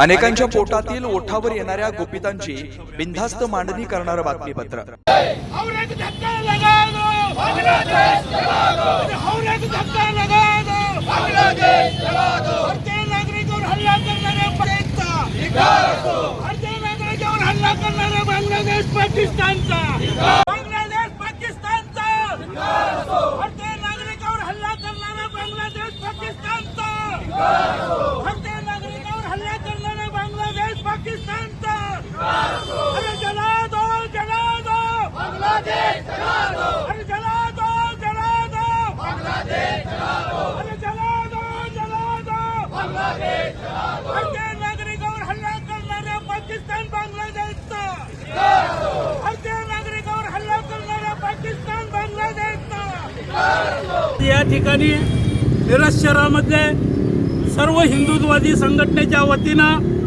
अनेकांच्या पोटातील ओठावर येणाऱ्या गोपितांची बिनधास्त मांडणी करणारं बातमीपत्र. और धक्का लगा धक्का लगा हल्ला करणाऱ्या हल्ला करणाऱ्या पाकिस्तानचा पाकिस्तानचा भारतीय नागरिकांवर हल्ला करणारा बांगलादेश पाकिस्तानचा भारतीय नागरिकांवर हल्ला करणारा बांगलादेश पाकिस्तानचा. अरे जला दो जला दो बांग्लादेश जला दो अरे जला दो जला दो बांग्लादेश जला दो अरे जला दो जला दो बांग्लादेश जला दो भारतीय नागरिकांवर हल्ला करणाऱ्या पाकिस्तान बांगलादेशचा. भारतीय नागरिकांवर हल्ला करणाऱ्या पाकिस्तान बांगलादेशचा. या ठिकाणी मिरज शहरामध्ये सर्व हिंदुत्ववादी संघटनेच्या वतीनं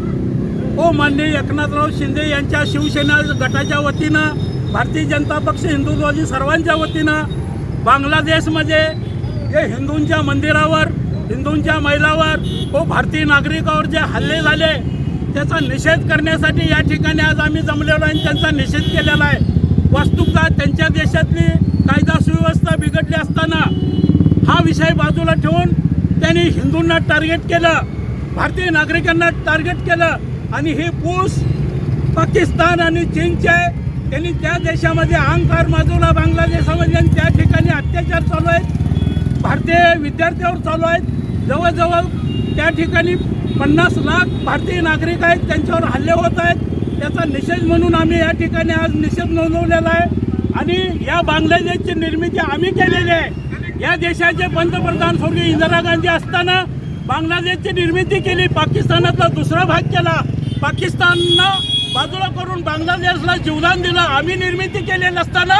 ओ मान्य एकनाथराव शिंदे यांच्या शिवसेना गटाच्या वतीनं भारतीय जनता पक्ष हिंदुत्वाची सर्वांच्या वतीनं बांगलादेशमध्ये हे हिंदूंच्या मंदिरावर हिंदूंच्या महिलावर व हो भारतीय नागरिकावर जे हल्ले झाले त्याचा निषेध करण्यासाठी या ठिकाणी आज आम्ही जमलेलो आहे आणि त्यांचा निषेध केलेला आहे. वास्तुकता त्यांच्या देशातली कायदा सुव्यवस्था बिघडली असताना हा विषय बाजूला ठेवून त्यांनी हिंदूंना टार्गेट केलं भारतीय नागरिकांना टार्गेट केलं आणि हे पूस पाकिस्तान आणि चीनचे आहे. त्यांनी त्या देशामध्ये अहंकार माजवला बांगलादेशामध्ये आणि त्या ठिकाणी अत्याचार चालू आहेत. भारतीय विद्यार्थ्यावर चालू आहेत. जवळजवळ त्या ठिकाणी पन्नास लाख भारतीय नागरिक आहेत. त्यांच्यावर हल्ले होत आहेत. त्याचा निषेध म्हणून आम्ही या ठिकाणी आज निषेध नोंदवलेला आहे. आणि या बांगलादेशची निर्मिती आम्ही केलेली आहे. या देशाचे पंतप्रधान स्वर्गीय इंदिरा गांधी असताना बांगलादेशची निर्मिती केली. पाकिस्तानातला दुसरा भाग केला. पाकिस्ताननं बाजूला करून बांगलादेशला जीवदान दिलं. आम्ही निर्मिती केली नसताना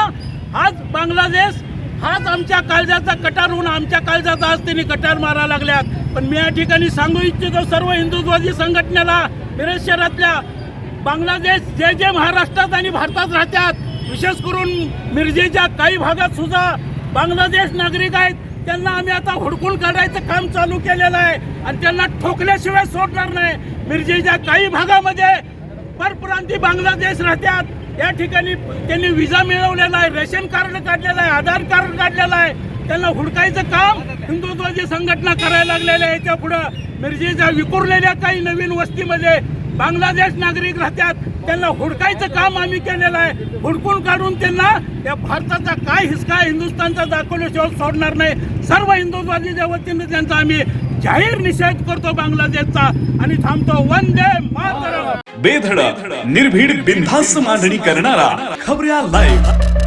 आज बांगलादेश हाच आमच्या काळजाचा कटार होऊन आमच्या काळजाचा आज त्यांनी कटार मारा लागल्यात. पण मी या ठिकाणी सांगू इच्छितो सर्व हिंदुत्ववादी संघटनेला मिरज शहरातल्या बांगलादेश जे जे महाराष्ट्रात आणि भारतात राहतात विशेष करून मिरजेच्या काही भागात सुद्धा बांगलादेश नागरिक आहेत. त्यांना आम्ही आता हुडकून काढायचं काम चालू केलेलं आहे. आणि त्यांना ठोकल्याशिवाय सोडणार नाही. मिरजेच्या काही भागामध्ये परप्रांती बांगलादेश राहतात. या ठिकाणी त्यांनी विजा मिळवलेला आहे रेशन कार्ड काढलेलं आहे आधार कार्ड काढलेलं आहे. त्यांना हुडकायचं काम हिंदुत्वाची संघटना करायला लागलेल्या आहे. याच्या पुढं मिरजेच्या विखुरलेल्या काही नवीन वस्तीमध्ये बांगलादेश नागरिक राहतात त्यांना हुडकायचं काम आम्ही केलेलं आहे. हुडकून काढून त्यांना या भारताचा काय हिसका हिंदुस्थानचा दाखवल्याशिवाय सोडणार नाही. सर्व हिंदुत्वादीच्या वतीने त्यांचा आम्ही जाहीर निषेध करतो बांगलादेशचा आणि थांबतो. वंदे मातरम. बेधडक निर्भीड बिनधास्त मांडणी करणारा खबऱ्या लाईव्ह